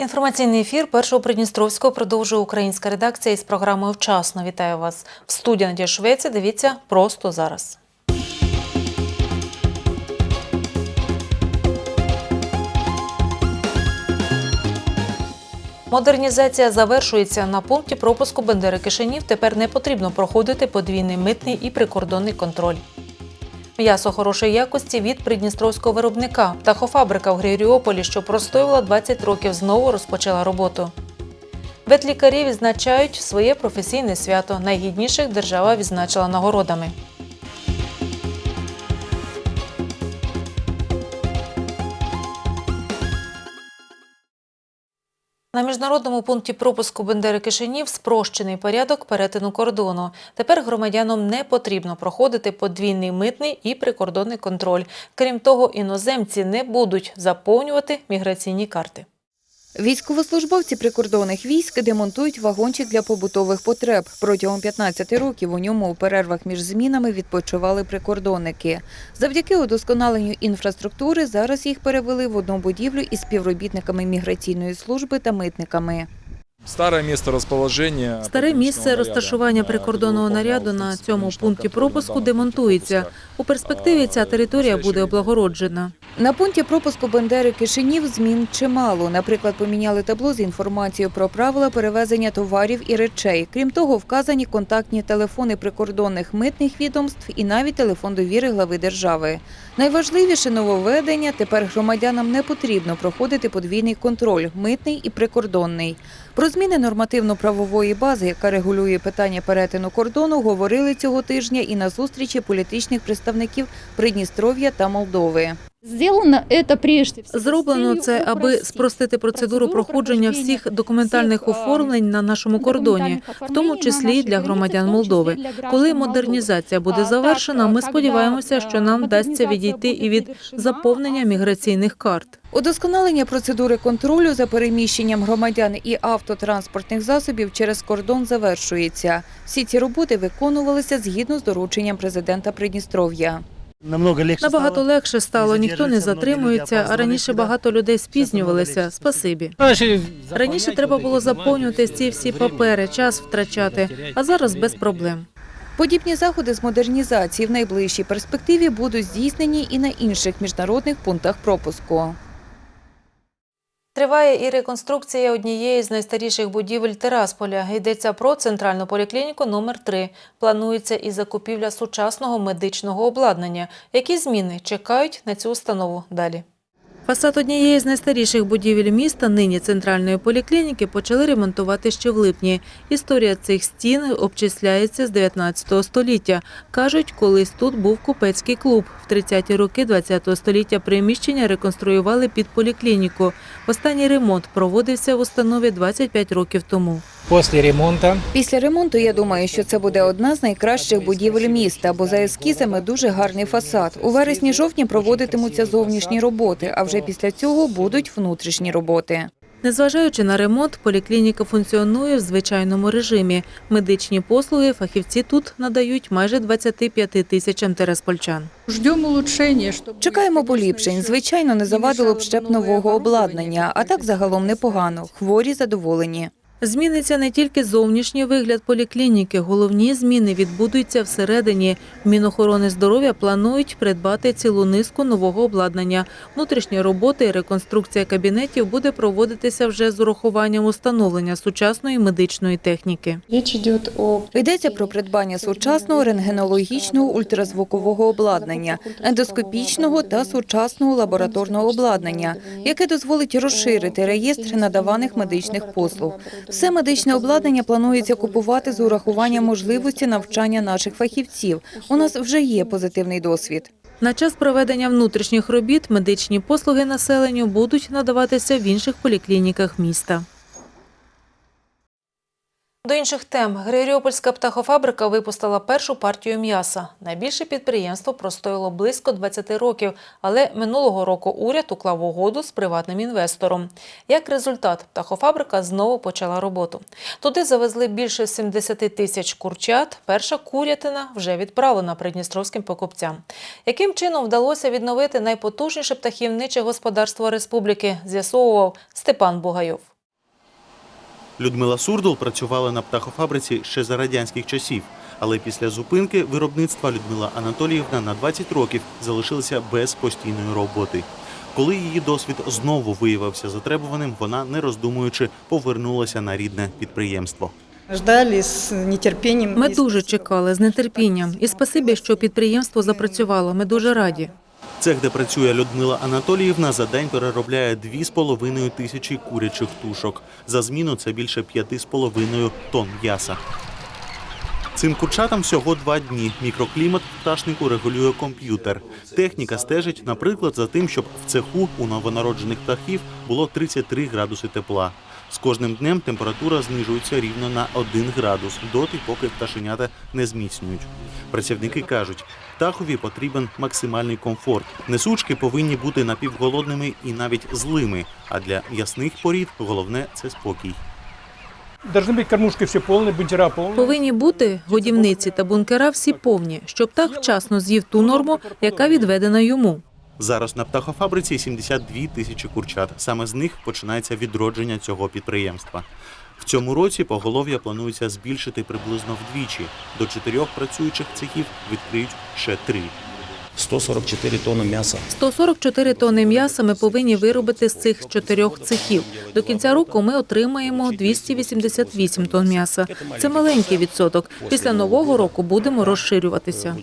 Інформаційний ефір першого Придністровського продовжує українська редакція із програмою Вчасно. Вітаю вас в студії Надія Швеція. Дивіться просто зараз. Модернізація завершується на пункті пропуску Бендери Кишинів. Тепер не потрібно проходити подвійний митний і прикордонний контроль. М'ясо хорошої якості від придністровського виробника. Птахофабрика в Григоріополі, що простоювала 20 років, знову розпочала роботу. Ветлікарі відзначають своє професійне свято. Найгідніших держава відзначила нагородами. На міжнародному пункті пропуску Бендери Кишинів спрощений порядок перетину кордону. Тепер громадянам не потрібно проходити подвійний митний і прикордонний контроль. Крім того, іноземці не будуть заповнювати міграційні карти. Військовослужбовці прикордонних військ демонтують вагончик для побутових потреб. Протягом 15 років у ньому у перервах між змінами відпочивали прикордонники. Завдяки удосконаленню інфраструктури зараз їх перевели в одну будівлю із співробітниками міграційної служби та митниками. Старе місце розположення Старе місце розташування прикордонного наряду на цьому пункті пропуску демонтується. У перспективі ця територія буде облагороджена. На пункті пропуску Бендери Кишинів змін чимало. Наприклад, поміняли табло з інформацією про правила перевезення товарів і речей. Крім того, вказані контактні телефони прикордонних митних відомств і навіть телефон довіри глави держави. Найважливіше нововведення – тепер громадянам не потрібно проходити подвійний контроль – митний і прикордонний. Про зміни нормативно-правової бази, яка регулює питання перетину кордону, говорили цього тижня і на зустрічі політичних представників Придністров'я та Молдови. Зроблено це, аби спростити процедуру процедуру проходження всіх документальних оформлень на нашому кордоні, в тому числі і для громадян Молдови. Коли модернізація буде завершена, ми сподіваємося, що нам вдасться відійти і від заповнення міграційних карт. Удосконалення процедури контролю за переміщенням громадян і автотранспортних засобів через кордон завершується. Всі ці роботи виконувалися згідно з дорученням президента Придністров'я. Намного легше Набагато стало. легше стало, ніхто не затримується, а раніше багато людей спізнювалися. Спасибі. Раніше треба було заповнювати ці всі папери, час втрачати, а зараз без проблем. Подібні заходи з модернізації в найближчій перспективі будуть здійснені і на інших міжнародних пунктах пропуску. Триває і реконструкція однієї з найстаріших будівель Терасполя. Йдеться про центральну поліклініку номер 3 Планується і закупівля сучасного медичного обладнання. Які зміни чекають на цю установу далі? Фасад однієї з найстаріших будівель міста, нині центральної поліклініки, почали ремонтувати ще в липні. Історія цих стін обчисляється з 19 століття. Кажуть, колись тут був купецький клуб. В 30-ті роки 20 століття приміщення реконструювали під поліклініку. Останній ремонт проводився в установі 25 років тому. После ремонта Після ремонту я думаю, що це буде одна з найкращих будівель міста, бо за ескізами дуже гарний фасад. У вересні-жовтні проводитимуться зовнішні роботи, а вже після цього будуть внутрішні роботи. Незважаючи на ремонт, поліклініка функціонує в звичайному режимі. Медичні послуги фахівці тут надають майже 25 тисячам тераспольчан. Чекаємо поліпшень. Звичайно, не завадило б ще б нового обладнання, а так загалом непогано. Хворі задоволені. Зміниться не тільки зовнішній вигляд поліклініки, головні зміни відбудуться всередині. Мінохорони здоров'я планують придбати цілу низку нового обладнання. Внутрішні роботи і реконструкція кабінетів буде проводитися вже з урахуванням установлення сучасної медичної техніки. Йдеться про придбання сучасного рентгенологічного ультразвукового обладнання, ендоскопічного та сучасного лабораторного обладнання, яке дозволить розширити реєстр надаваних медичних послуг. Все медичне обладнання планується купувати з урахуванням можливості навчання наших фахівців. У нас вже є позитивний досвід. На час проведення внутрішніх робіт медичні послуги населенню будуть надаватися в інших поліклініках міста. До інших тем. Григоріопольська птахофабрика випустила першу партію м'яса. Найбільше підприємство простояло близько 20 років, але минулого року уряд уклав угоду з приватним інвестором. Як результат, птахофабрика знову почала роботу. Туди завезли більше 70 тисяч курчат. Перша курятина вже відправлена придністровським покупцям. Яким чином вдалося відновити найпотужніше птахівниче господарство республіки, з'ясовував Степан Бугайов. Людмила Сурдул працювала на птахофабриці ще за радянських часів, але після зупинки виробництва Людмила Анатоліївна на 20 років залишилася без постійної роботи. Коли її досвід знову виявився затребуваним, вона, не роздумуючи, повернулася на рідне підприємство. Ждали с нетерпением. Ми дуже чекали з нетерпінням. І спасибі, що підприємство запрацювало. Ми дуже раді. Цех, де працює Людмила Анатоліївна, за день переробляє 2,5 тисячі курячих тушок. За зміну це більше 5,5 тонн м'яса. Цим курчатам всього два дні. Мікроклімат пташнику регулює комп'ютер. Техніка стежить, наприклад, за тим, щоб в цеху у новонароджених птахів було 33 градуси тепла. З кожним днем температура знижується рівно на 1 градус, доти, поки пташенята не зміцнюють. Працівники кажуть, птахові потрібен максимальний комфорт. Несучки повинні бути напівголодними і навіть злими. А для ясних порід головне це спокій. Должны быть кормушки все полные, бункера полные. Повинні бути годівниці та бункера всі повні, щоб птах вчасно з'їв ту норму, яка відведена йому. Зараз на птахофабриці 72 тисячі курчат. Саме з них починається відродження цього підприємства. В цьому році поголов'я планується збільшити приблизно вдвічі. До чотирьох працюючих цехів відкриють ще три. 144 тонни м'яса. 144 тонни м'яса ми повинні виробити з цих чотирьох цехів. До кінця року ми отримаємо 288 тонн м'яса. Це маленький відсоток. Після нового року будемо розширюватися.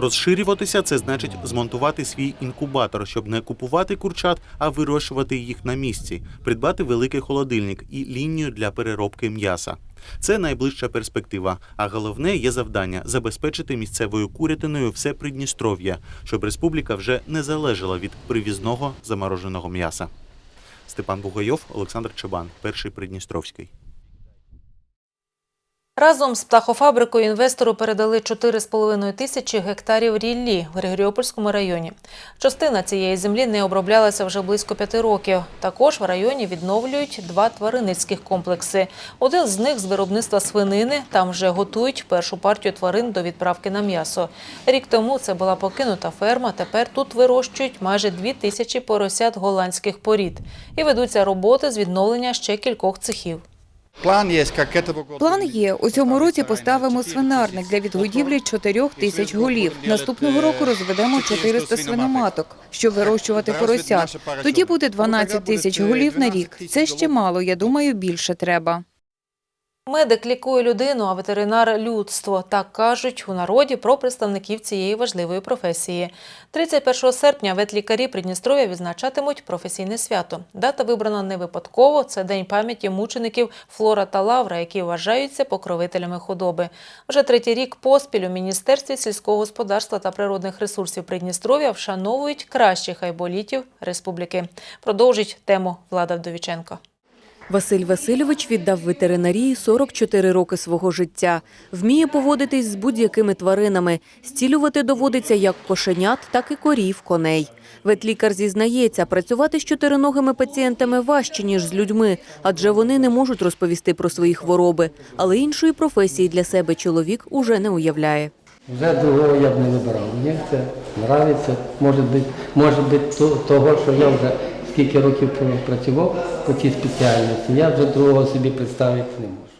Розширюватися це значить змонтувати свій інкубатор, щоб не купувати курчат, а вирощувати їх на місці, придбати великий холодильник і лінію для переробки м'яса. Це найближча перспектива. А головне є завдання забезпечити місцевою курятиною все Придністров'я, щоб республіка вже не залежала від привізного замороженого м'яса. Степан Бугайов, Олександр Чабан, перший Придністровський. Разом з птахофабрикою інвестору передали 4,5 тисячі гектарів ріллі в Григоріопольському районі. Частина цієї землі не оброблялася вже близько п'яти років. Також в районі відновлюють два тваринницьких комплекси. Один з них з виробництва свинини. Там вже готують першу партію тварин до відправки на м'ясо. Рік тому це була покинута ферма. Тепер тут вирощують майже дві тисячі поросят голландських порід. І ведуться роботи з відновлення ще кількох цехів. План є. План є. У цьому році поставимо свинарник для відгодівлі 4 тисяч голів. Наступного року розведемо 400 свиноматок, щоб вирощувати поросят. Тоді буде 12 тисяч голів на рік. Це ще мало, я думаю, більше треба. Медик лікує людину, а ветеринар – людство. Так кажуть у народі про представників цієї важливої професії. 31 серпня ветлікарі Придністров'я відзначатимуть професійне свято. Дата вибрана не випадково. Це день пам'яті мучеників Флора та Лавра, які вважаються покровителями худоби. Вже третій рік поспіль у Міністерстві сільського господарства та природних ресурсів Придністров'я вшановують кращих айболітів республіки. Продовжить тему Влада Вдовіченко. Василь Васильович віддав ветеринарії 44 роки свого життя. Вміє поводитись з будь-якими тваринами. Стілювати доводиться як кошенят, так і корів, коней. Ветлікар зізнається, працювати з чотириногими пацієнтами важче, ніж з людьми, адже вони не можуть розповісти про свої хвороби. Але іншої професії для себе чоловік уже не уявляє. Вже другого я б не вибирав. Мені це подобається. Може бути, може бути то- того, що я вже скільки років працював по цій спеціальності, я вже другого собі представити не можу.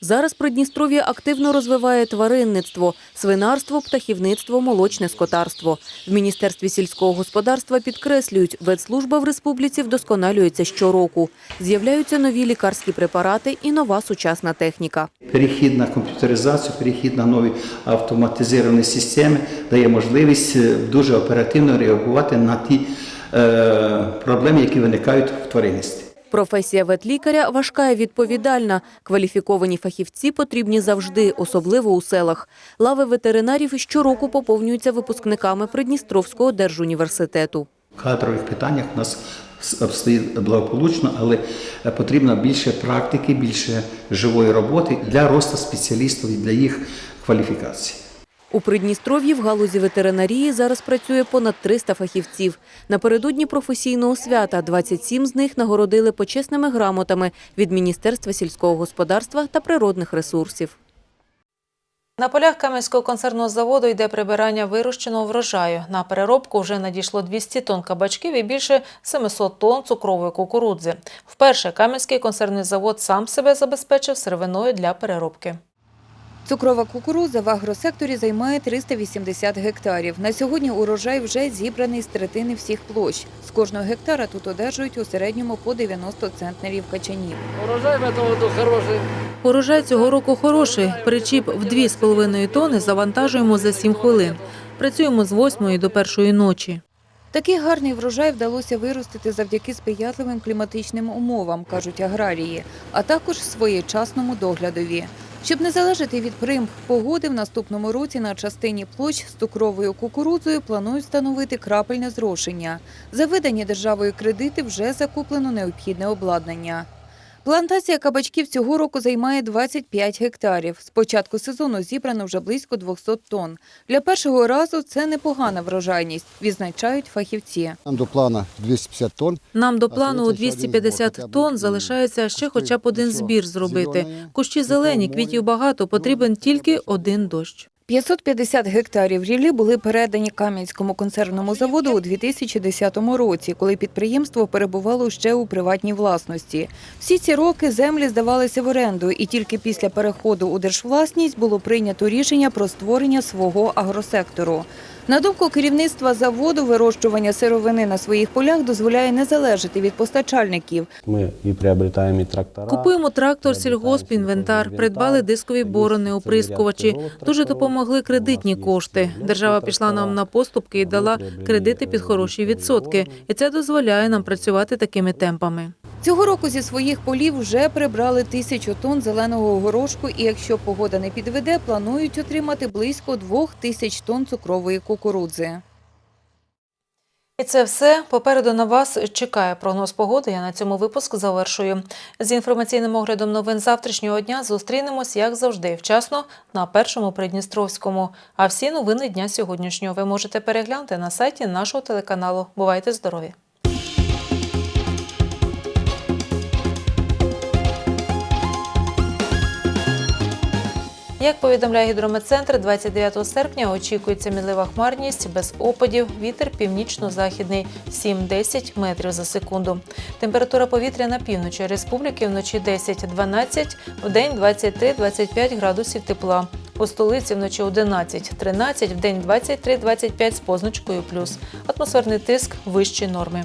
Зараз Придністров'я активно розвиває тваринництво, свинарство, птахівництво, молочне скотарство. В Міністерстві сільського господарства підкреслюють, ветслужба в республіці вдосконалюється щороку. З'являються нові лікарські препарати і нова сучасна техніка. Перехід на комп'ютеризацію, перехід на нові автоматизовані системи дає можливість е, дуже оперативно реагувати на ті е, проблеми, які виникають в тваринництві. Професія ветлікаря важка і відповідальна. Кваліфіковані фахівці потрібні завжди, особливо у селах. Лави ветеринарів щороку поповнюються випускниками Придністровського держуніверситету. В кадрових питаннях у нас обстоїть благополучно, але потрібно більше практики, більше живої роботи для росту спеціалістів і для їх кваліфікації. У Придністров'ї в галузі ветеринарії зараз працює понад 300 фахівців. Напередодні професійного свята 27 з них нагородили почесними грамотами від Міністерства сільського господарства та природних ресурсів. На полях Кам'янського концерного заводу йде прибирання вирощеного врожаю. На переробку вже надійшло 200 тонн кабачків і більше 700 тонн цукрової кукурудзи. Вперше Кам'янський концерний завод сам себе забезпечив сировиною для переробки. Цукрова кукурудза в агросекторі займає 380 гектарів. На сьогодні урожай вже зібраний з третини всіх площ. З кожного гектара тут одержують у середньому по 90 центнерів качанів. Урожай методоводу хороший. Урожай цього року хороший. Причіп в 2,5 тонни завантажуємо за 7 хвилин. Працюємо з 8 до першої ночі. Такий гарний врожай вдалося виростити завдяки сприятливим кліматичним умовам, кажуть аграрії, а також своєчасному доглядові. Щоб не залежати від примх погоди, в наступному році на частині площ з цукровою кукурудзою планують встановити крапельне зрошення. За видані державою кредити вже закуплено необхідне обладнання. Плантація кабачків цього року займає 25 гектарів. З початку сезону зібрано вже близько 200 тонн. Для першого разу це непогана врожайність, відзначають фахівці. Нам до плана 250 тонн. Нам до плану у це ще один 250 збор, хоча б, тонн залишається ще хоча б один збір зробити. Кущі зелені, квітів багато, потрібен тільки один дощ. 550 гектарів ріллі були передані Кам'янському консервному заводу у 2010 році, коли підприємство перебувало ще у приватній власності. Всі ці роки землі здавалися в оренду, і тільки після переходу у держвласність було прийнято рішення про створення свого агросектору. На думку керівництва заводу, вирощування сировини на своїх полях дозволяє не залежати від постачальників. Мы и приобретаем и трактора. Купуємо трактор, сільгосп, інвентар, придбали дискові борони, оприскувачі. Дуже допомогли кредитні кошти. Держава пішла нам на поступки і дала кредити під хороші відсотки. І це дозволяє нам працювати такими темпами. Цього року зі своїх полів вже прибрали тисячу тонн зеленого горошку, і якщо погода не підведе, планують отримати близько двох тисяч тонн цукрової кукурудзи. І це все. Попереду на вас чекає прогноз погоди. Я на цьому випуск завершую. З інформаційним оглядом новин завтрашнього дня зустрінемось, як завжди, вчасно на першому Придністровському. А всі новини дня сьогоднішнього ви можете переглянути на сайті нашого телеканалу. Бувайте здорові! Як повідомляє гідрометцентр, 29 серпня очікується мінлива хмарність без опадів, вітер північно-західний 7-10 метрів за секунду. Температура повітря на півночі республіки вночі 10-12, вдень 23-25 градусів тепла. У столиці вночі 11-13, вдень 23-25 з позначкою плюс. Атмосферний тиск вищі норми.